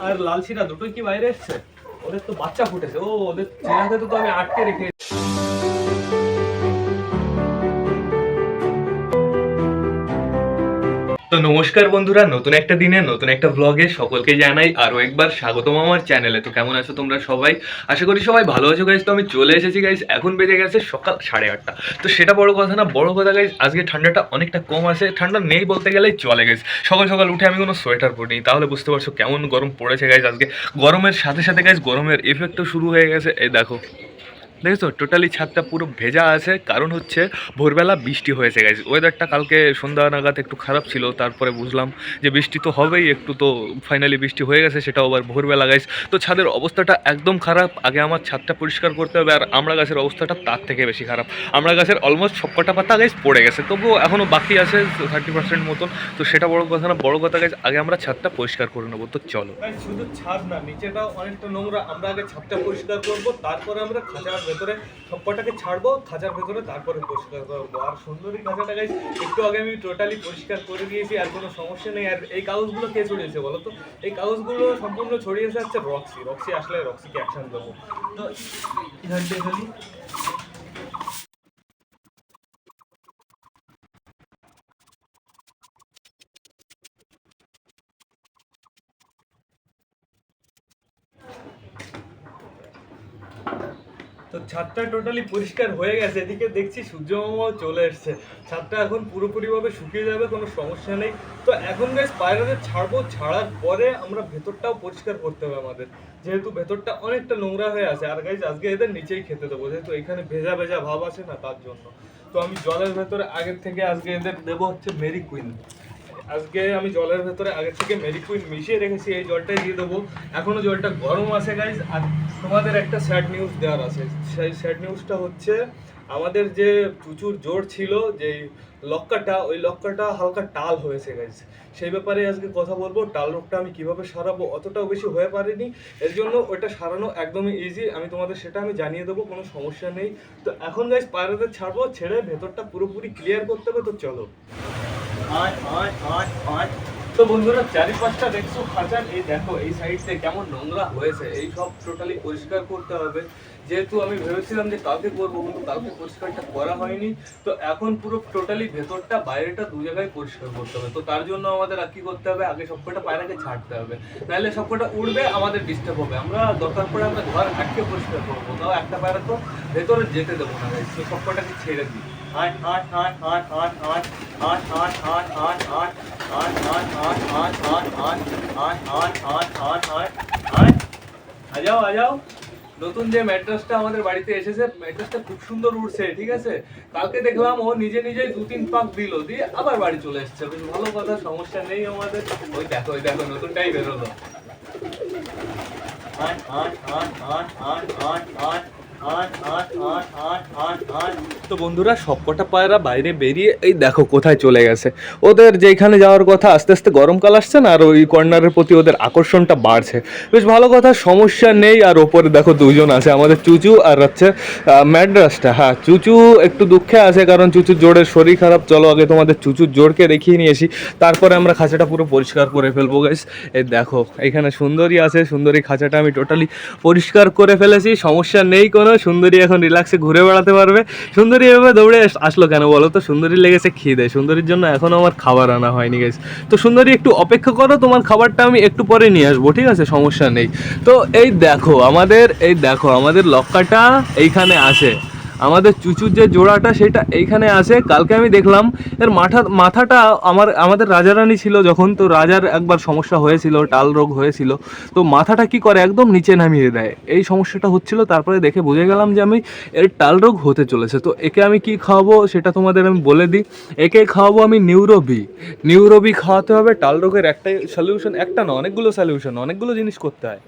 আর লাল শিরা দুটোই কি বাইরে এসছে? ওদের তো বাচ্চা ফুটেছে। ও, ওদের চেহারাতে তো আমি আটকে রেখে নমস্কার বন্ধুরা, নতুন একটা দিনে, নতুন একটা ব্লগে সকলকে জানাই আরও একবার স্বাগতম আমার চ্যানেলে তো কেমন আছো তোমরা সবাই? আশা করি সবাই ভালো আছো গাইজ তো আমি চলে এসেছি গাইজ এখন বেজে গেছে সকাল সাড়ে আটটা। তো সেটা বড় কথা না, বড় কথা গাইজ আজকে ঠান্ডাটা অনেকটা কম আছে। ঠান্ডা নেই বলতে গেলেই চলে গেছে সকাল সকাল উঠে আমি কোনো সোয়েটার পরিনি তাহলে বুঝতে পারছ কেমন গরম পড়েছে গাইজ আজকে। গরমের সাথে সাথে গাইজ গরমের এফেক্টও শুরু হয়ে গেছে। এই দেখো। দেখেছ টোটালি ছাদটা পুরো ভেজা আছে, কারণ হচ্ছে ভোরবেলা বৃষ্টি হয়েছে গেছে ওয়েদারটা কালকে সন্ধ্যা নাগাদ একটু খারাপ ছিল, তারপরে বুঝলাম যে বৃষ্টি তো হবেই, একটু তো ফাইনালি বৃষ্টি হয়ে গেছে, সেটাও আবার ভোরবেলা গাইজ তো ছাদের অবস্থাটা একদম খারাপ, আগে আমার ছাদটা পরিষ্কার করতে হবে, আর আমরা গাছের অবস্থাটা তার থেকে বেশি খারাপ। আমরা গাছের অলমোস্ট সবকটা পাতা গাছ পড়ে গেছে, তবুও এখনও বাকি আছে থার্টি পার্সেন্ট মতন, তো সেটা বড় কথা না, বড় কথা গাছ আগে আমরা ছাদটা পরিষ্কার করে নেব, তো চলো। শুধু ছাদ না, নিচেটাও অনেকটা নোংরা, আমরা আগে ছাদটা পরিষ্কার করব, তারপরে আমরা খাঁচার ভেতরে সবকটাকে ছাড়বো, খাঁচার ভেতরে তারপরে পরিষ্কার করব আর সুন্দরী খাঁচাটা গাইজ একটু আগে আমি টোটালি পরিষ্কার করে দিয়েছি, আর কোনো সমস্যা নেই। আর এই কাগজগুলো কে ছড়িয়েছে বলো তো? এই কাগজগুলো সম্পূর্ণ ছড়িয়েছে হচ্ছে রক্সি রক্সি আসলে রক্সিকে অ্যাকশন দেবো। তো ছাদটা টোটালি পরিষ্কার হয়ে গেছে, এদিকে দেখছি সূর্যমামাও চলে এসছে। ছাদটা এখন পুরোপুরিভাবে শুকিয়ে যাবে, কোনো সমস্যা নেই। তো এখন গাছ পায়রাদের ছাড়বো, ছাড়ার পরে আমরা ভেতরটাও পরিষ্কার করতে হবে আমাদের। যেহেতু ভেতরটা অনেকটা নোংরা হয়ে আছে, আর গাইজ আজকে এদের নিচেই খেতে দেবো, যেহেতু এখানে ভেজা ভেজা ভাব আছে না, তার জন্য। তো আমি জলের ভেতরে আগের থেকে আজকে এদের দেবো হচ্ছে মেরি কুইন আজকে আমি জলের ভেতরে আগে থেকে মেরি কুইন মিশিয়ে রেখেছি, এই জলটাই দিয়ে দেবো। এখনও জলটা গরম আছে গাইজ আর তোমাদের একটা স্যাড নিউজ দেওয়ার আছে। সেই স্যাড নিউজটা হচ্ছে, আমাদের যে প্রচুর জোর ছিল যে লক্কাটা ওই লক্কাটা হালকা টাল হয়েছে গাইজ সেই ব্যাপারে আজকে কথা বলব, টাল রোগটা আমি কীভাবে সারাবো অতটাও বেশি হয়ে পারেনি। এর জন্য ওইটা সারানো একদমই ইজি আমি তোমাদের সেটা আমি জানিয়ে দেবো, কোনো সমস্যা নেই। তো এখন গাইজ পায়রাদের ছাড়বো, ছেড়ে ভেতরটা পুরোপুরি ক্লিয়ার করতে হবে, তো চলো। আয় আয় আয় আয় তো বন্ধুরা, চারিপাশটা দেখছ, খাঁচার। এই দেখো, এই সাইডে কেমন নোংরা হয়েছে। এই সব টোটালি পরিষ্কার করতে হবে। যেহেতু আমি ভেবেছিলাম যে কালকে করব, কিন্তু কালকে পরিষ্কারটা করা হয়নি। তো এখন পুরো টোটালি ভেতরটা, বাইরেটা দু জায়গায় পরিষ্কার করতে হবে। তো তার জন্য আমাদের আর কি করতে হবে? আগে সবকটা পায়রাকে ছাড়তে হবে। নাহলে সবকটা উড়বে, আমাদের ডিস্টার্ব হবে। আমরা দরকার পড়ে আমরা ঘর আটকে পরিষ্কার করব। তাও একটা পায়রা তো ভেতরে যেতে দেবো না। তো সবকটাকে ছেড়ে দিই। আজাও আজাও নতুন যে ম্যাট্রেসটা আমাদের বাড়িতে এসেছে ম্যাট্রেসটা খুব সুন্দর উঠছে ঠিক আছে কালকে দেখলাম ও নিজে নিজেই দু তিন পাক দিল দিয়ে আবার বাড়ি চলে এসছে বেশ ভালো কথা সমস্যা নেই আমাদের ওই দেখো ওই দেখো নতুনটাই বেরোলো আট আট আট আট আট আট আট তো বন্ধুরা, সবকটা পায়রা বাইরে বেরিয়ে, এই দেখো কোথায় চলে গেছে। ওদের যেখানে যাওয়ার কথা, আস্তে আস্তে গরমকাল আসছে না, আর ওই কর্নারের প্রতি ওদের আকর্ষণটা বাড়ছে। বেশ ভালো কথা, সমস্যা নেই, আর ওপরে দেখো দুজন আছে, আমাদের চুচু আর হচ্ছে ম্যাড্রাসটা। হ্যাঁ চুচু একটু দুঃখে আছে, কারণ চুচুর জোরের শরীর খারাপ। চলো, আগে তোমাদের চুচুর জোরকে দেখিয়ে নিয়ে নিয়েছি তারপরে আমরা খাঁচাটা পুরো পরিষ্কার করে ফেলব গাইস এই দেখো, এখানে সুন্দরী আছে, সুন্দরী খাঁচাটা আমি টোটালি পরিষ্কার করে ফেলেছি, সমস্যা নেই কোনো। সুন্দরী এখন রিল্যাক্সে ঘুরে বেড়াতে পারবে। সুন্দরী এভাবে দৌড়ে আসলো কেন বলো তো? সুন্দরী লেগেছে খিদে। সুন্দরীর জন্য এখনও আমার খাবার আনা হয়নি গেছে তো সুন্দরী, একটু অপেক্ষা করো, তোমার খাবারটা আমি একটু পরে নিয়ে আসব, ঠিক আছে? সমস্যা নেই। তো এই দেখো, আমাদের এই দেখো, আমাদের লক্কাটা এইখানে আছে। আমাদের চুচুর যে জোড়াটা সেটা এইখানে আছে। কালকে আমি দেখলাম, এর মাথা, মাথাটা আমার, আমাদের রাজারানী ছিল যখন, তো রাজার একবার সমস্যা হয়েছিল, টাল রোগ হয়েছিল, তো মাথাটা কি করে একদম নিচে নামিয়ে দেয়। এই সমস্যাটা হচ্ছিল, তারপরে দেখে বুঝে গেলাম যে আমি এর টাল রোগ হতে চলেছে। তো একে আমি কি খাওয়াবো সেটা তোমাদের আমি বলে দিই। একে খাওয়াবো আমি নিউরোবি। নিউরোবি খাওয়াতে হবে, টাল রোগের একটাই সলিউশন একটা না, অনেকগুলো সলিউশন অনেকগুলো জিনিস করতে হয়।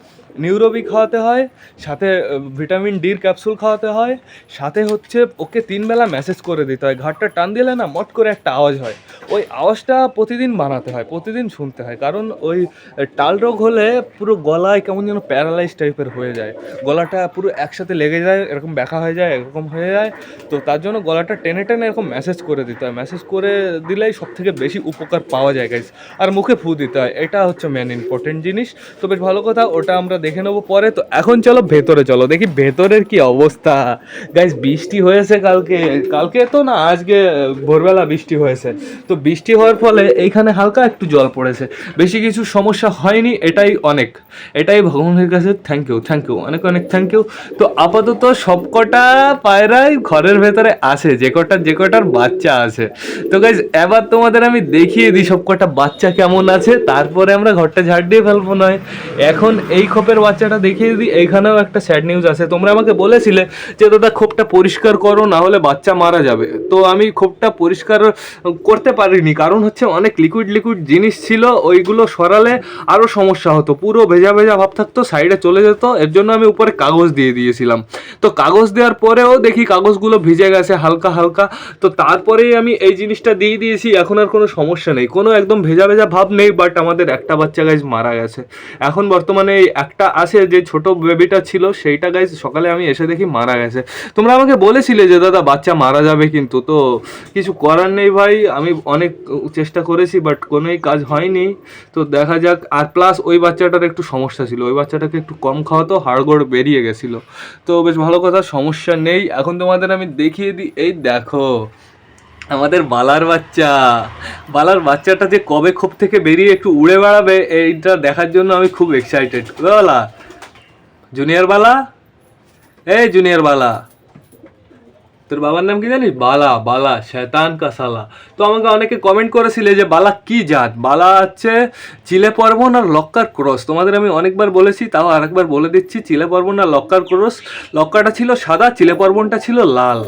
নিউরোবি খাওয়াতে হয়, সাথে ভিটামিন ডির ক্যাপসুল খাওয়াতে হয়, সাথে হচ্ছে ওকে তিনবেলা ম্যাসেজ করে দিতে হয়। ঘাটটা টান দিলে না মট করে একটা আওয়াজ হয়। ওই আওয়াজটা প্রতিদিন বানাতে হয়, প্রতিদিন শুনতে হয়। কারণ ওই টাল রোগ হলে পুরো গলায় কেমন যেন প্যারালাইজ টাইপের হয়ে যায়। গলাটা পুরো একসাথে লেগে যায়, এরকম ব্যাকা হয়ে যায়, এরকম হয়ে যায়। তো তার জন্য গলাটা টেনে টেনে এরকম মেসেজ করে দিতে হয়। মেসেজ করে দিলেই সব থেকে বেশি উপকার পাওয়া যায় গাইজ আর মুখে ফু দিতে হয়, এটা হচ্ছে মেন ইম্পর্টেন্ট জিনিস। তো বেশ ভালো কথা, ওটা আমরা দেখে নেব পরে। তো এখন চলো ভেতরে, চলো দেখি ভেতরের কি অবস্থা। গাইজ বৃষ্টি হয়েছে কালকে। কালকে তো না, আজকে ভোরবেলা বৃষ্টি হয়েছে। তো বৃষ্টি হওয়ার ফলে এইখানে হালকা একটু জল পড়েছে। বেশি কিছু সমস্যা হয়নি, এটাই অনেক। এটাই ভগবানের কাছে থ্যাংক ইউ থ্যাংক ইউ অনেক অনেক থ্যাংক ইউ তো আপাতত সবকটা পায়রাই ঘরের ভেতরে আছে, যে কটার যে কটার বাচ্চা আছে। তো গাইজ এবার তোমাদের আমি দেখিয়ে দিই সবকটা বাচ্চা কেমন আছে, তারপরে আমরা ঘরটা ঝাড় দিয়ে ফেলব নয়। এখন এই খোপের বাচ্চাটা দেখিয়ে দিই এইখানেও একটা স্যাড নিউজ আছে। তোমরা আমাকে বলেছিলে যে, দাদা, খোপটা পরিষ্কার করো, না হলে বাচ্চা মারা যাবে। তো আমি খোপটা পরিষ্কার করতে পারিনি, কারণ হচ্ছে অনেক লিকুইড লিকুইড জিনিস ছিল, ওইগুলো সরালে আরও সমস্যা হতো। পুরো ভেজা ভেজা ভাব থাকতো সাইডে চলে যেত, এর জন্য আমি উপরে কাগজ দিয়ে দিয়েছিলাম। তো কাগজ দেওয়ার পরেও দেখি কাগজগুলো ভিজে গেছে হালকা হালকা। তো তারপরেই আমি এই জিনিসটা দিয়ে দিয়েছি, এখন আর কোনো সমস্যা নেই। কোনো একদম ভেজা ভেজা ভাব নেই বাট আমাদের একটা বাচ্চা গাইজ মারা গেছে। এখন বর্তমানে এই একটা আছে, যে ছোট বেবিটা ছিল, সেইটা গাইজ সকালে আমি এসে দেখি মারা গেছে। তোমরা আমাকে বলেছিলে যে, দাদা, বাচ্চা মারা যাবে কিন্তু। তো কিছু করার নেই, ভাই। আমি অনেক চেষ্টা করেছি বাট কোনোই কাজ হয়নি। তো দেখা যাক, আর প্লাস ওই বাচ্চাটার একটু সমস্যা ছিল। ওই বাচ্চাটাকে একটু কম খাওয়াতো, হাড়গোড় বেরিয়ে গেছিল। তো বেশ ভালো কথা, সমস্যা নেই। এখন তোমাদের আমি দেখিয়ে দিই, এই দেখো, আমাদের বালার বাচ্চা। বালার বাচ্চাটা যে কবে খোপ থেকে বেরিয়ে একটু উড়ে বেড়াবে, এইটা দেখার জন্য আমি খুব এক্সাইটেড বালা জুনিয়র বালা? এই জুনিয়র বালা। তোর বাবার নাম কি জানিস? বালা বালা, শয়তান কাসালা তো আমাকে অনেকে কমেন্ট করেছিলে যে বালা কি জাত? বালা হচ্ছে চিলে পর্বন আর লক্কার ক্রস তোমাদের আমি অনেকবার বলেছি, তাও আরেকবার বলে দিচ্ছি, চিলে পর্বন আর লক্কার ক্রস লক্কাটা ছিল সাদা, চিলে পর্বনটা ছিল লাল।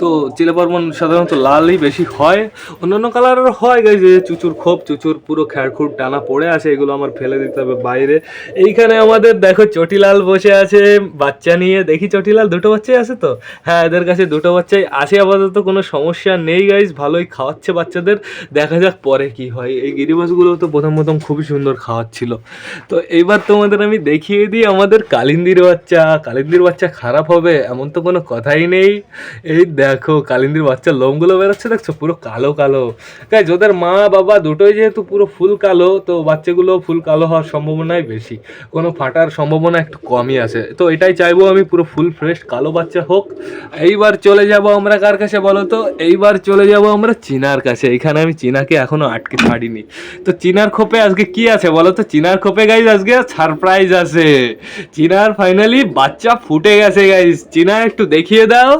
তো চিলে পর্বন সাধারণত লালই বেশি হয়। অন্যান্য কালারের হয় গাই যে চুচুর খোপ, চুচুর পুরো খ্যাড়খুড় টানা পড়ে আছে, এগুলো আমার ফেলে দিতে হবে বাইরে। এইখানে আমাদের দেখো চটিলাল বসে আছে, বাচ্চা নিয়ে। দেখি চটিলাল, দুটো বাচ্চাই আছে তো? হ্যাঁ এদের কাছে দুটো বাচ্চাই আছে আপাতত কোনো সমস্যা নেই গাইজ ভালোই খাওয়াচ্ছে বাচ্চাদের। দেখা যাক পরে কি হয়। এই গিরিবাসগুলো তো প্রথম প্রথম খুবই সুন্দর খাওয়াচ্ছিল। তো এইবার তোমাদের আমি দেখিয়ে দিই আমাদের কালিন্দির বাচ্চা। কালিন্দির বাচ্চা খারাপ হবে, এমন তো কোনো কথাই নেই। এই দেখো, কালিন্দির বাচ্চার লোমগুলো বেরোচ্ছে, দেখছ? পুরো কালো কালো। গাইজ ওদের মা, বাবা দুটোই যেহেতু পুরো ফুল কালো, তো বাচ্চাগুলো ফুল কালো হওয়ার সম্ভাবনাই বেশি। কোনো ফাটার সম্ভাবনা একটু কমই আছে। তো এটাই চাইব আমি, পুরো ফুল, ফ্রেশ, কালো বাচ্চা হোক। এইবার চলে যাব আমরা কার কাছে বলো তো? এইবার চলে যাব আমরা চীনার কাছে। এখানে আমি চীনাকে এখনও আটকে ছাড়িনি। তো চীনার খোপে আজকে কি আছে বলো তো? চীনার খোপে গাইজ আজকে সারপ্রাইজ আছে। চীনার ফাইনালি বাচ্চা ফুটে গেছে গাইজ চীনা, একটু দেখিয়ে দাও।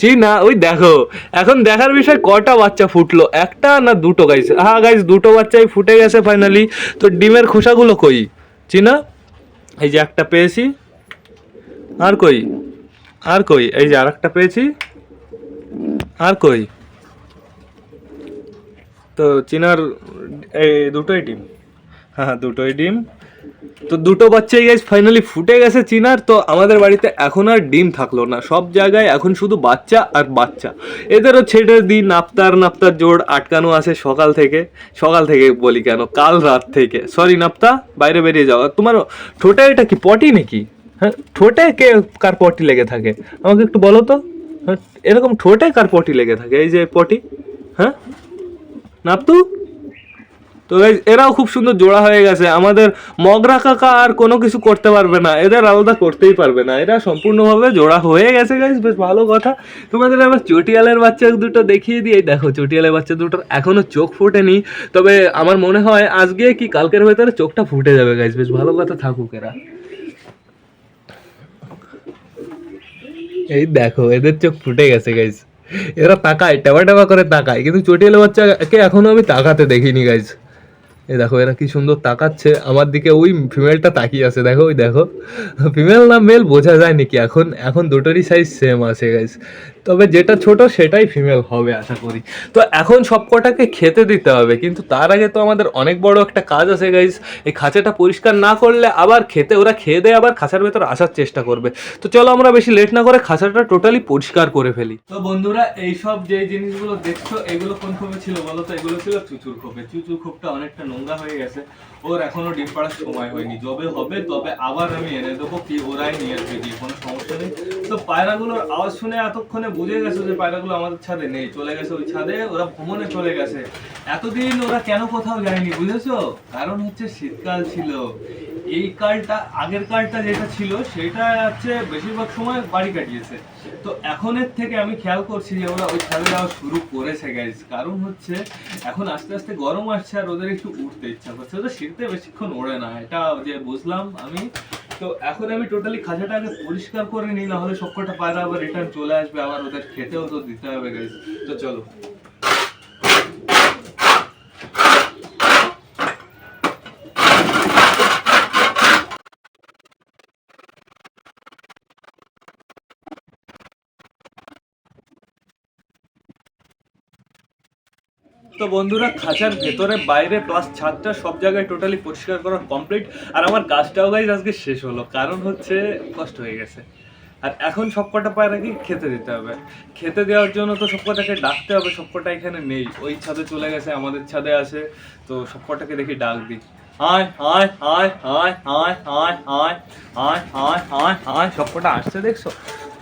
চীনা, ওই দেখো। এখন দেখার বিষয় কটা বাচ্চা ফুটলো? একটা না দুটো গাইজ হ্যাঁ গাইজ দুটো বাচ্চাই ফুটে গেছে ফাইনালি তো ডিমের খোসাগুলো কই? চীনা, এই যে একটা পেয়েছি। আর কই? আর কই? এই যে আরেকটা পেয়েছি। আর কই? তো চিনার এই দুটোই ডিম। হ্যাঁ হ্যাঁ দুটোই ডিম। তো দুটো বাচ্চাই গাইজ ফাইনালি ফুটে গেছে চিনার, তো আমাদের বাড়িতে এখন আর ডিম থাকল না। সব জায়গায় এখন শুধু বাচ্চা আর বাচ্চা। এদেরও ছেড়ে দিই নাপ্তার নাপ্তার জোড় আটকানো আছে সকাল থেকে। সকাল থেকে বলি কেন? কাল রাত থেকে। সরি নাপ্তা বাইরে বেরিয়ে যাওয়া তোমার ঠোঁটে এটা কি পটি নাকি? হ্যাঁ ঠোঁটে কে কার পটি লেগে থাকে? আমাকে একটু বলো তো। হ্যাঁ এরকম ঠোঁটে কার পটি লেগে থাকে? এই যে পটি হ্যাঁ? নাপতু? তো এরাও খুব সুন্দর জোড়া হয়ে গেছে। আমাদের মগরা কাকা আর কোনো কিছু করতে পারবে না। এদের আলাদা করতেই পারবে না। এরা সম্পূর্ণভাবে জোড়া হয়ে গেছে গাইজ বেশ ভালো কথা। তোমাদের আবার চটিয়ালের বাচ্চা দুটো দেখিয়ে এই দেখো, চটিয়ালের বাচ্চা দুটোর এখনও চোখ ফোটেনি। তবে আমার মনে হয় আজকে কি কালকের ভেতরে চোখটা ফুটে যাবে গাইজ বেশ ভালো কথা থাকুক এরা। এই দেখো, এদের চোখ ফুটে গেছে গাইজ এরা তাকায় টেবা টেবা করে তাকায়, কিন্তু চটিয়ালে বাচ্চাকে এখনও আমি তাকাতে দেখিনি গাইজ এই দেখো, এরা কি সুন্দর তাকাচ্ছে। আমার দিকে ওই ফিমেলটা তাকিয়ে আছে, দেখো, ওই দেখো। ফিমেল না মেল বোঝা যায় নাকি এখন এখন দুটোরই সাইজ সেম আছে গাইজ তবে যেটা ছোট সেটাই ফিমেল হবে, আশা করি। তো এখন সবকটাকে খেতে দিতে হবে, কিন্তু তার আগে তো আমাদের অনেক বড় একটা কাজ আছে গাইজ এই খাঁচাটা পরিষ্কার না করলে আবার খেতে, ওরা খেয়ে দেয় আবার খাঁচার ভেতর আসার চেষ্টা করবে। তো চলো আমরা বেশি লেট না করে খাঁচাটা টোটালি পরিষ্কার করে ফেলি। তো বন্ধুরা, এইসব যে জিনিসগুলো দেখছ, এগুলো কোন খোপে ছিল বলো তো? এগুলো ছিল চুচুর খোপে চুচুর খোপটা অনেকটা নোংরা হয়ে গেছে। ওর এখনও ডিম পাড়ার সময় হয়নি। যবে হবে, তবে আবার আমি এনে দেবো কি ওরাই নিয়ে আসবে গিয়ে কোনো সমস্যা নেই। তো পায়রাগুলোর আওয়াজ শুনে এতক্ষণে বুঝে গেছে যে পায়রাগুলো আমাদের ছাদে নেই, চলে গেছে ওই ছাদে, ওরা ভ্রমণে চলে গেছে। এতদিন ওরা কেন কোথাও যায়নি, বুঝেছ? কারণ হচ্ছে শীতকাল ছিল। এই কালটা, আগের কালটা যেটা ছিল, সেটা হচ্ছে বেশিরভাগ সময় বাড়ি কাটিয়েছে। তো এখনের থেকে আমি খেয়াল করছি যে ওরা ওই ছাদে যাওয়া শুরু করেছে গাইজ কারণ হচ্ছে এখন আস্তে আস্তে গরম আসছে আর ওদের একটু উঠতে ইচ্ছা করছে। ওদের শীতে বেশিক্ষণ ওড়ে না, এটা যে বুঝলাম আমি। তো এখন আমি টোটালি খাঁচাটা আগে পরিষ্কার করে নিই না হলে সবকটা পায়রা আবার রিটার্ন চলে আসবে, আবার ওদের খেতেও তো দিতে হবে তো চলো। তো বন্ধুরা, খাঁচার ভেতরে, বাইরে প্লাস ছাদটা সব জায়গায় টোটালি পরিষ্কার করা কমপ্লিট আর আমার গাছটাও গাইজ আজকে শেষ হলো, কারণ হচ্ছে কষ্ট হয়ে গেছে। আর এখন সবকটা নাকি খেতে দিতে হবে। খেতে দেওয়ার জন্য তো সবকটাকে ডাকতে হবে, সবকটা এখানে নেই। ওই ছাদে চলে গেছে, আমাদের ছাদে আছে, তো সবকটাকে দেখি ডাক দিই। আয় আয় আয় আয় আয় আয় আয় আয় আয় আয় আয় সবকটা আসছে দেখছ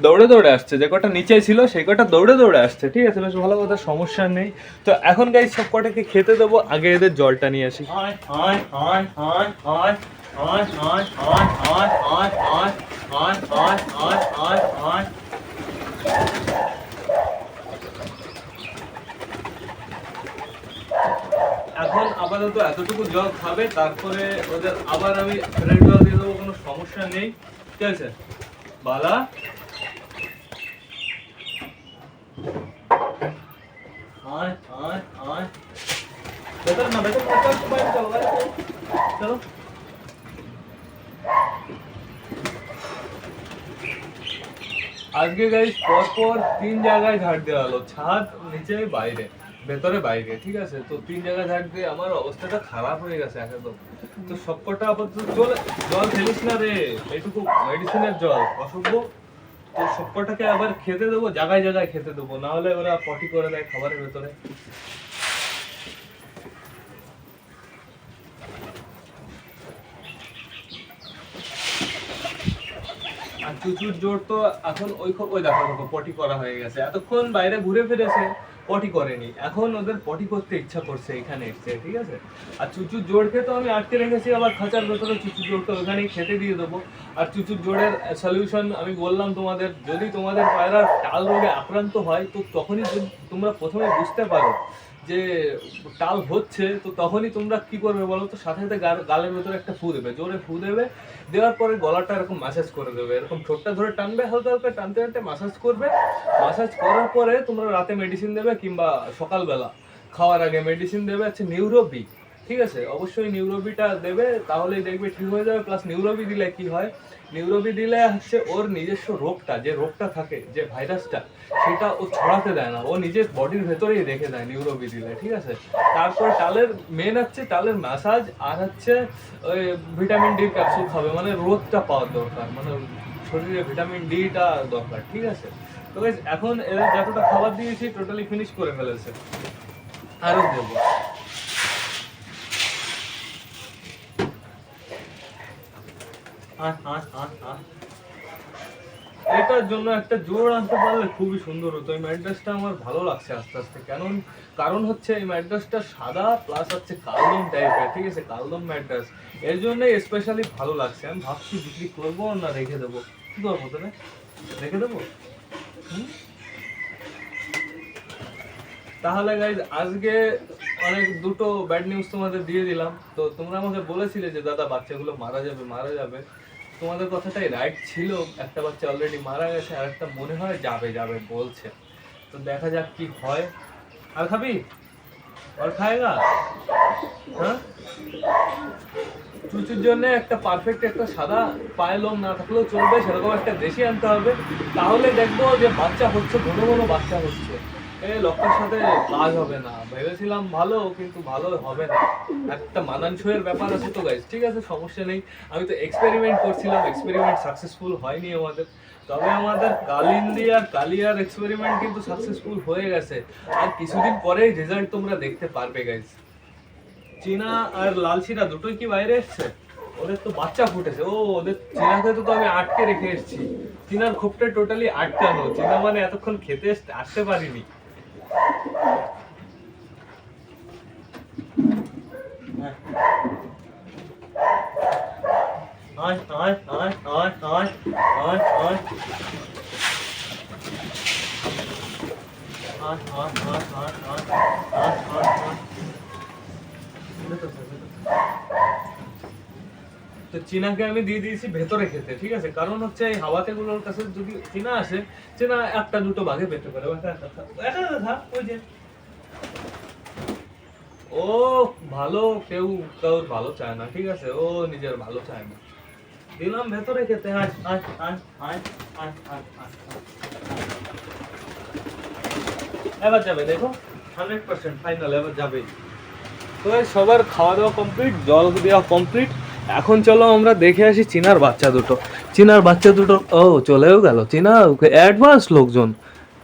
দৌড়ে দৌড়ে আসছে যে কটা নিচে ছিল সেই কটা দৌড়ে দৌড়ে আসছে ঠিক আছে বেশ ভালো কথা সমস্যা নেই তো এখন গাই সব কটাকে খেতে দেবো আগে এদের জলটা নিয়ে আসি আয় আয় আয় আয় আয় আয় আয় আয় আয় আয় আয় আয় আয় আয় আয় এখন আপাতত এতটুকু জল খাবে, তারপরে ওদের আবার আমি ফ্রেশ জল দিয়ে দেবো, কোনো সমস্যা নেই। ঠিক আছে? বালা। আজকে গাইস পর পর তিন জায়গায় ঝাড় দেওয়া হলো, ছাদ নিচে বাইরে। ভেতরে বাইরে, ঠিক আছে? তো তিন জায়গায় দিয়ে আমার অবস্থাটা খারাপ হয়ে গেছে একদম। তো সবকটা আপাতত জল জল ফেলিস না রে, এইটুকু মেডিসিনের জল, অসভ্য। তো সবকটাকে আবার খেতে দেবো জায়গায় জায়গায় খেতে দেবো, না হলে ওরা পটি করে দেয় খাবারের ভেতরে। আর চুচুর জোর তো এখন ওই ওই দেখো, পটি করা হয়ে গেছে। এতক্ষণ বাইরে ঘুরে ফিরেছে। পটি করেনি। এখন ওদের পটি করতে ইচ্ছা করছে এখানে এসছে ঠিক আছে? আর চুচুর জোড়কে তো আমি আটকে রেখেছি, আবার খাঁচার ভেতরে চুচুর জোড়কে ওখানেই খেতে দিয়ে দেবো। আর চুচুর জোড়ের সলিউশন আমি বললাম তোমাদের, যদি তোমাদের পায়রা টাল রোগে আক্রান্ত হয়, তো তখনই তোমরা প্রথমে বুঝতে পারো যে টাল হচ্ছে, তো তখনই তোমরা কি করবে বলো তো? সাথে সাথে গাল- গালের ভেতরে একটা ফু দেবে, জোরে ফু দেবে। দেওয়ার পরে গলাটা এরকম মাসাজ করে দেবে। এরকম ঠোঁটটা ধরে টানবে, হালকা হালকা টানতে টানতে মাসাজ করবে। মাসাজ করার পরে তোমরা রাতে মেডিসিন দেবে কিংবা সকালবেলা। খাওয়ার আগে মেডিসিন দেবে, হচ্ছে নিউরোবি ঠিক আছে, অবশ্যই নিউরোবিটা দেবে, তাহলেই দেখবে ঠিক হয়ে যাবে প্লাস নিউরোবি দিলে কি হয়? নিউরোবি দিলে হচ্ছে ওর নিজস্ব রোগটা, যে রোগটা থাকে, যে ভাইরাসটা, সেটা ও ছড়াতে দেয় না, ও নিজের বডির ভেতরেই রেখে দেয় নিউরোবি দিলে, ঠিক আছে? তারপর টালের মেন হচ্ছে টালের ম্যাসাজ আর হচ্ছে ওই ভিটামিন ডি ক্যাপসুল খাবে মানে রোদটা পাওয়ার দরকার মানে শরীরে ভিটামিন ডিটা দরকার, ঠিক আছে? তো এখন এদের যতটা খাবার দিয়েছি টোটালি ফিনিশ করে ফেলেছে। আরও দেবো আয়, আয়, আয়, আয়। এটার জন্য একটা জোর আনতে পারলে খুবই সুন্দর হতো। এই ম্যাড্রেসটা আমার ভালো লাগছে আস্তে আস্তে। কেন কারণ হচ্ছে এই ম্যাড্রেসটা সাদা প্লাস হচ্ছে কালদম টাইপের ঠিক আছে? কালদম ম্যাড্রেস এর জন্যই স্পেশালি ভালো লাগছে। আমি ভাবছি বিক্রি করব না রেখে দেবো। কি করব তাহলে রেখে দেবো? হুম? তাহলে গাইজ আজকে অনেক দুটো ব্যাড নিউজ তোমাদের দিয়ে দিলাম। তো তোমরা আমাকে বলেছিলে যে, দাদা, বাচ্চাগুলো মারা যাবে মারা যাবে। তোমাদের কথাটাই রাইট ছিল। একটা বাচ্চা অলরেডি মারা গেছে আর একটা মনে হয় যাবে যাবে বলছে। তো দেখা যাক কি হয়। আর খাবি? আর খায়গা হ্যাঁ? চুচুর জন্য একটা পারফেক্ট একটা সাদা পায়ে লোম না থাকলেও চলবে, সেরকম একটা দেশি আনতে হবে। তাহলে দেখব যে বাচ্চা হচ্ছে, ঘন ঘন বাচ্চা হচ্ছে। এই লক্ষ্যের সাথে কাজ হবে না। ভেবেছিলাম ভালো, কিন্তু ভালো হবে না। একটা মানানসইয়ের ব্যাপার আছে তো গাইজ ঠিক আছে, সমস্যা নেই। আমি তো এক্সপেরিমেন্ট করছিলাম এক্সপেরিমেন্ট সাকসেসফুল হয়নি আমাদের। তবে আমাদের কালিন্দি আর কালিয়ার এক্সপেরিমেন্ট কিন্তু সাকসেসফুল হয়ে গেছে। আর কিছুদিন পরেই রেজাল্ট তোমরা দেখতে পারবে গাইজ চীনা আর লাল চিনা দুটোই কি বাইরে এসছে? ওদের তো বাচ্চা ফুটেছে। ও, ওদের চীনাকে তো আমি আটকে রেখে এসেছি। চীনার খোপটা টোটালি আটকানো। চীনা মানে এতক্ষণ খেতে আসতে পারিনি। Thôi, thôi, thôi, thôi, thôi, thôi, thôi. Thôi, thôi, thôi, thôi, thôi, thôi, thôi, thôi. তো চীনাকে আমি দিয়ে দিয়েছি ভেতরে খেতে, ঠিক আছে? কারণ হচ্ছে এই হাওয়াতে গুলোর কাছে যদি চীনা আসে, চীনা একটা দুটো বাঘে পেতে পারে। ওই যে। ও, ভালো কেউ কেউ ভালো চায় না, ঠিক আছে? ও নিজের ভালো চায় না। দিলাম ভেতরে খেতে এবার যাবে, দেখো হান্ড্রেড পার্সেন্ট ফাইনাল এবার যাবেই। তো সবার খাওয়া দাওয়া কমপ্লিট জল দেওয়া কমপ্লিট এখন চলো আমরা দেখে আসি চিনার বাচ্চা দুটো। চিনার বাচ্চা দুটো, ও, চলেও গেল। চিনা অ্যাডভান্স লোকজন।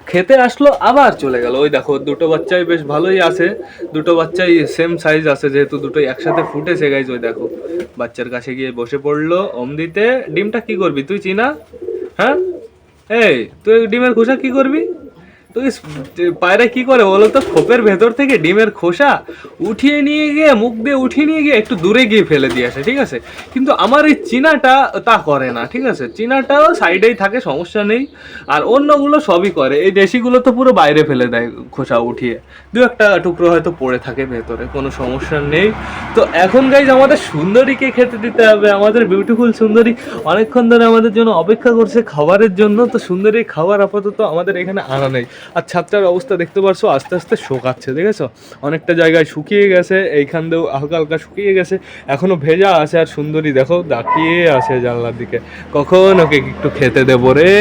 খেতে আসলো, আবার চলে গেল। ওই দেখো, দুটো বাচ্চাই বেশ ভালোই আছে। দুটো বাচ্চাই সেম সাইজ আছে, যেহেতু দুটোই একসাথে ফুটেছে গাইজ ওই দেখো। বাচ্চার কাছে গিয়ে বসে পড়ল ওম দিতে ডিমটা কি করবি? তুই চিনা? হ্যাঁ? এই, তুই ডিমের খোসা কি করবি? তুই পায়রা কি করে বলো তো? খোপের ভেতর থেকে ডিমের খোসা উঠিয়ে নিয়ে গিয়ে, মুখ দিয়ে উঠিয়ে নিয়ে গিয়ে একটু দূরে গিয়ে ফেলে দিয়ে আসে, ঠিক আছে? কিন্তু আমার এই চীনাটা তা করে না, ঠিক আছে? চীনাটাও সাইডেই থাকে, সমস্যা নেই। আর অন্যগুলো সবই করে। এই দেশিগুলো তো পুরো বাইরে ফেলে দেয় খোসা উঠিয়ে। দু একটা টুকরো হয়তো পড়ে থাকে ভেতরে, কোনো সমস্যা নেই। তো এখন গাইজ আমাদের সুন্দরীকে খেতে দিতে হবে। আমাদের বিউটিফুল সুন্দরী অনেকক্ষণ ধরে আমাদের জন্য অপেক্ষা করছে খাবারের জন্য। তো সুন্দরী খাবার আপাতত আমাদের এখানে আনা নেই। আর ছাদটার অবস্থা দেখতে পারছ, আস্তে আস্তে শোকাচ্ছে, দেখেছ? অনেকটা জায়গায় শুকিয়ে গেছে, এইখান দিয়েও হালকা হালকা শুকিয়ে গেছে, এখনও ভেজা আছে আর সুন্দরী, দেখো, তাকিয়ে আছে জানলার দিকে। কখন ওকে একটু খেতে দেবো রে?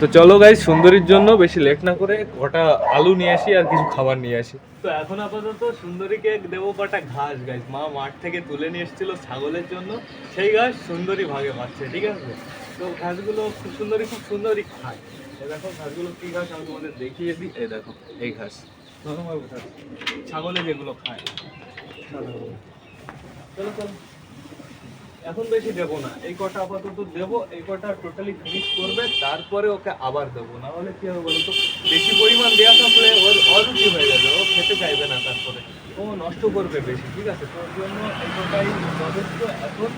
তো চলো গাইজ সুন্দরীর জন্য বেশি লেট না করে কটা আলু নিয়ে আসি আর কিছু খাবার নিয়ে আসি। তো এখন আপাতত সুন্দরীকে দেবো কটা ঘাস গাছ মা মাঠ থেকে তুলে নিয়ে এসেছিল ছাগলের জন্য। সেই ঘাস সুন্দরী ভাগে পাচ্ছে, ঠিক আছে? তো ঘাসগুলো খুব সুন্দরী খুব সুন্দরী খায়। দেখো ঘাসগুলো কি ঘাস? আমি তোমাদের দেখিয়ে দিই। এই দেখো, এই ঘাস। ছাগলে যেগুলো খায়। চলো চলো। এখন বেশি দেবো না। এই কটা আপাতত দেবো। এই কটা টোটালি ফিনিশ করবে। তারপরে ওকে আবার দেবো। না হলে কি হবে বলো তো? বেশি পরিমাণ দেওয়া থাকলে ওর অরুচি হয়ে যাবে। ও খেতে চাইবে না তারপরে। ও নষ্ট করবে বেশি, ঠিক আছে? তোর জন্য এই কটাই যথেষ্ট। এখন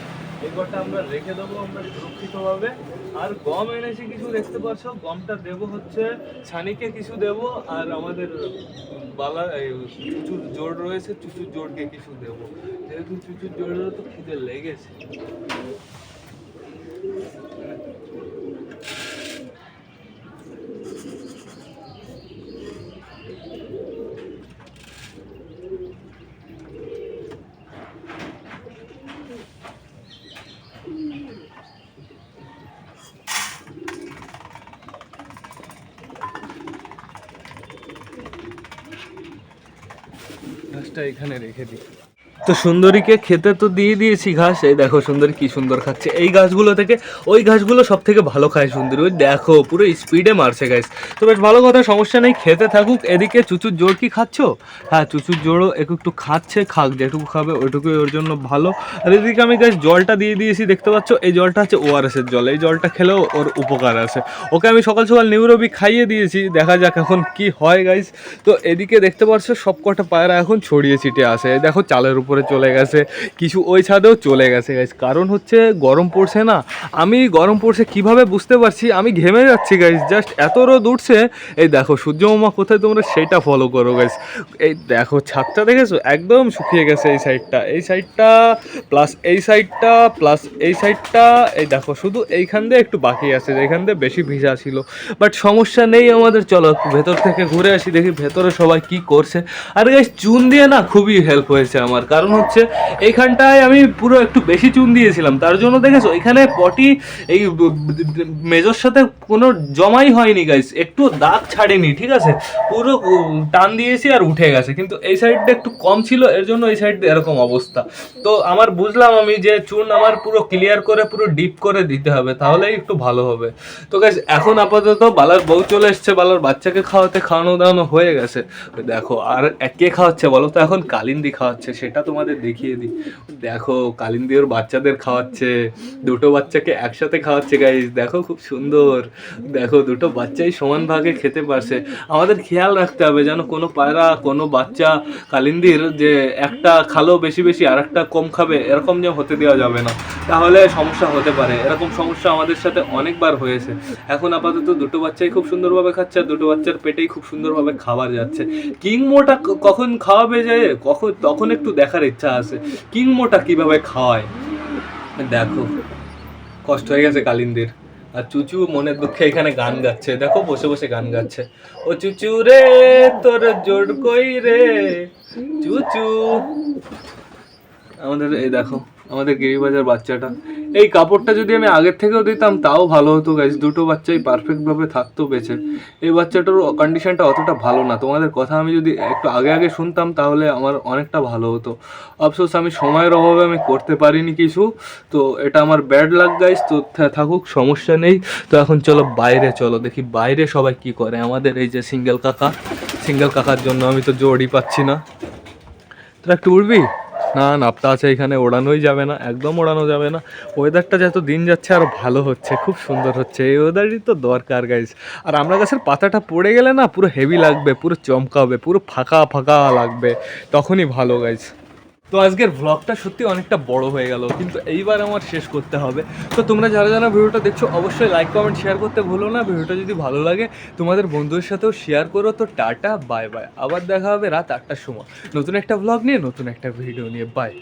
এই ঘরটা আমরা রেখে দেবো আমরা সুরক্ষিতভাবে। আর গম এনেছি কিছু দেখতে পাচ্ছ। গমটা দেব হচ্ছে ছানিকে কিছু দেব, আর আমাদের বালা চুচুর জোর রয়েছে, চুচুর জোরকে কিছু দেব। যেহেতু চুচুর জোরেরও তো খিদে লেগেছে। এখানে রেখে দিই। তো সুন্দরীকে খেতে তো দিয়ে দিয়েছি ঘাস। এই দেখো সুন্দরী কি সুন্দর খাচ্ছে। এই গাছগুলো থেকে, ওই ঘাসগুলো সব থেকে ভালো খায় সুন্দরী। ওই দেখো, পুরো স্পিডে মারছে গাছ তো বেশ ভালো কথা, সমস্যা নেই, খেতে থাকুক। এদিকে চুচুর জোর কি খাচ্ছ? হ্যাঁ চুচুর জোরও একটু একটু খাচ্ছে, খাক, যেটুকু খাবে ওইটুকুই ওর জন্য ভালো। আর এদিকে আমি গাছ জলটা দিয়ে দিয়েছি, দেখতে পাচ্ছ? এই জলটা হচ্ছে ওআরএস এর জল। এই জলটা খেলেও ওর উপকার আছে। ওকে আমি সকাল সকাল নিউরোবি খাইয়ে দিয়েছি, দেখা যাক এখন কি হয় গাইস তো এদিকে দেখতে পাচ্ছ সব কটা পায়রা এখন ছড়িয়ে ছিটে আসে দেখো, চালের উপরে চলে গেছে, কিছু ওই ছাদেও চলে গেছে গাইস কারণ হচ্ছে গরম পড়ছে না। আমি গরম পড়ছে কীভাবে বুঝতে পারছি? আমি ঘেমে যাচ্ছি গাইস জাস্ট এত রোদ উঠছে। এই দেখো সূর্য মামা কোথায় তোমরা সেটা ফলো করো গাইস এই দেখো, ছাদটা দেখেছ? একদম শুকিয়ে গেছে এই সাইডটা এই সাইডটা প্লাস এই সাইডটা প্লাস এই সাইডটা এই দেখো, শুধু এইখান দিয়ে একটু বাকি আছে এইখান দিয়ে বেশি ভিজা ছিল। বাট সমস্যা নেই আমাদের, চলো ভেতর থেকে ঘুরে আসি, দেখি ভেতরে সবাই কি করছে। আর গাইস চুন দিয়ে না খুবই হেল্প হয়েছে আমার। কারণ হচ্ছে এইখানটায় আমি পুরো একটু বেশি চুন দিয়েছিলাম। তার জন্য দেখেছ, এখানে পটি এই মেজর সাথে কোনো জমাই হয়নি গাইস একটু দাগ ছাড়েনি, ঠিক আছে? পুরো টান দিয়েছি আর উঠে গেছে। কিন্তু এই সাইডটা একটু কম ছিল, এর জন্য এই সাইড এরকম অবস্থা। তো আমার বুঝলাম আমি যে চুন আমার পুরো ক্লিয়ার করে, পুরো ডিপ করে দিতে হবে, তাহলেই একটু ভালো হবে। তো গাইস এখন আপাতত বালার বউ চলে এসছে, বালার বাচ্চাকে খাওয়াতে খাওয়ানো দাওয়ানো হয়ে গেছে। দেখো, আর কে খাওয়াচ্ছে বলো তো? এখন কালিন্দি খাওয়াচ্ছে, সেটা তোমাদের দেখিয়ে দিই। দেখো কালিন্দি ওর বাচ্চাদের খাওয়াচ্ছে, দুটো বাচ্চাকে একসাথে খাওয়াচ্ছে গাইস দেখো, খুব সুন্দর। দেখো, দুটো বাচ্চাই সমান ভাগে খেতে পারছে। আমাদের খেয়াল রাখতে হবে যেন কোনো পায়রা, কোনো বাচ্চা কালিন্দির যে একটা খালো বেশি বেশি আর একটা কম খাবে, এরকম যে হতে দেওয়া যাবে না। তাহলে সমস্যা হতে পারে। এরকম সমস্যা আমাদের সাথে অনেকবার হয়েছে। এখন আপাতত দুটো বাচ্চাই খুব সুন্দরভাবে খাচ্ছে আর দুটো বাচ্চার পেটেই খুব সুন্দরভাবে খাবার যাচ্ছে। কিং মোটা ক- কখন খাওয়াবে যে, কখন, তখন একটু দেখার ইচ্ছা আছে। কিংমোটা কীভাবে খাওয়ায় দেখো, কষ্ট হয়ে গেছে কালিন্দির। আর চুচু মনের দুঃখে এখানে গান গাচ্ছে। দেখো, বসে বসে গান গাচ্ছে। ও চুচু রে, তোর জোর কই রে? চুচু। আমাদের এই দেখো আমাদের গিরিবাজার বাচ্চাটা। এই কাপড়টা যদি আমি আগের থেকেও দিতাম, তাও ভালো হতো গাইজ দুটো বাচ্চাই পারফেক্টভাবে থাকতো বেঁচে। এই বাচ্চাটার কন্ডিশনটা অতটা ভালো না। তোমাদের কথা আমি যদি একটু আগে আগে শুনতাম, তাহলে আমার অনেকটা ভালো হতো। আফসোস, আমি সময়ের অভাবে আমি করতে পারিনি কিছু। তো এটা আমার ব্যাড লাগ গাইজ তো থাকুক, সমস্যা নেই। তো এখন চলো বাইরে চলো, দেখি বাইরে সবাই কি করে। আমাদের এই যে সিঙ্গেল কাকা। সিঙ্গেল কাকার জন্য আমি তো জোরই পাচ্ছি না। তোরা একটু উঠবি না নাপতা আছে এখানে ওড়ানোই যাবে না, একদম ওড়ানো যাবে না। ওয়েদারটা যত দিন যাচ্ছে আরও ভালো হচ্ছে, খুব সুন্দর হচ্ছে, এই ওয়েদারই তো দরকার গাইজ আর আমরা গাছের পাতাটা পড়ে গেলে না পুরো হেভি লাগবে, পুরো চমকাবে, পুরো ফাঁকা ফাঁকা লাগবে, তখনই ভালো গাইজ তো আজকের ভ্লগটা সত্যি অনেকটা বড় হয়ে গেল, কিন্তু এইবার আমার শেষ করতে হবে। তো তোমরা যারা যারা ভিডিওটা দেখছ, অবশ্যই লাইক কমেন্ট শেয়ার করতে ভুলো না। ভিডিওটা যদি ভালো লাগে, তোমাদের বন্ধুদের সাথেও শেয়ার করো। তো টাটা বাই বাই আবার দেখা হবে রাত আটটার সময়। নতুন একটা ভ্লগ নিয়ে, নতুন একটা ভিডিও নিয়ে। বাই